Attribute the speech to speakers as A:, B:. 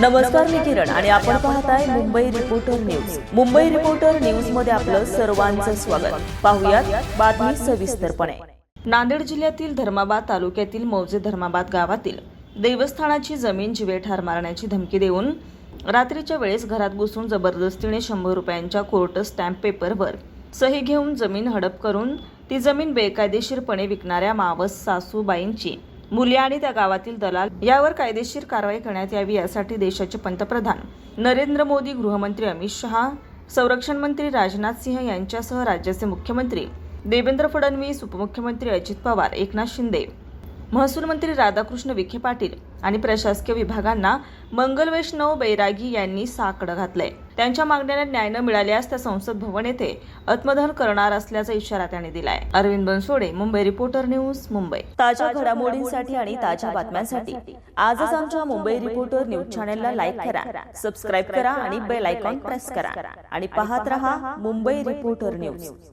A: नमस्कार मी किरण आणि आपण पाहताय Mumbai reporter news Mumbai reporter न्यूजमध्ये आपलं सर्वांचं स्वागत. पाहुयात बातमी सविस्तरपणे. नांदेड जिल्ह्यातील धर्माबाद तालुक्यातील मौजे धर्माबाद गावातील देवस्थानाची जमीन जिवे ठार मारण्याची धमकी देऊन रात्रीच्या वेळेस घरात घुसून जबरदस्तीने शंभर रुपयांच्या कोर्ट स्टॅम्प पेपरवर सही घेऊन जमीन हडप करून ती जमीन बेकायदेशीरपणे विकणाऱ्या मावस सासूबाईंची मुली आणि त्या गावातील दलाल यावर कायदेशीर कारवाई करण्यात यावी यासाठी देशाचे पंतप्रधान नरेंद्र मोदी गृहमंत्री अमित शहा संरक्षण मंत्री राजनाथ सिंह यांच्यासह राज्याचे मुख्यमंत्री देवेंद्र फडणवीस उपमुख्यमंत्री अजित पवार एकनाथ शिंदे महसूल मंत्री राधाकृष्ण विखे पाटील आणि प्रशासकीय विभागांना मंगल वैष्णव बैरागी यांनी साकडं घातलंय. त्यांच्या मागण्यांना न्याय न मिळाल्यास त्या संसद भवन येथे आत्मदहन करणार असल्याचा इशारा त्यांनी दिलाय. Arvind Bansode Mumbai reporter news Mumbai. ताज्या घडामोडींसाठी आणि ताज्या बातम्यांसाठी आजच आमच्या मुंबई रिपोर्टर न्यूज चॅनेलला लाईक करा सबस्क्राईब करा आणि बेल आयकॉन प्रेस करा. आणि पाहत रहा मुंबई रिपोर्टर न्यूज.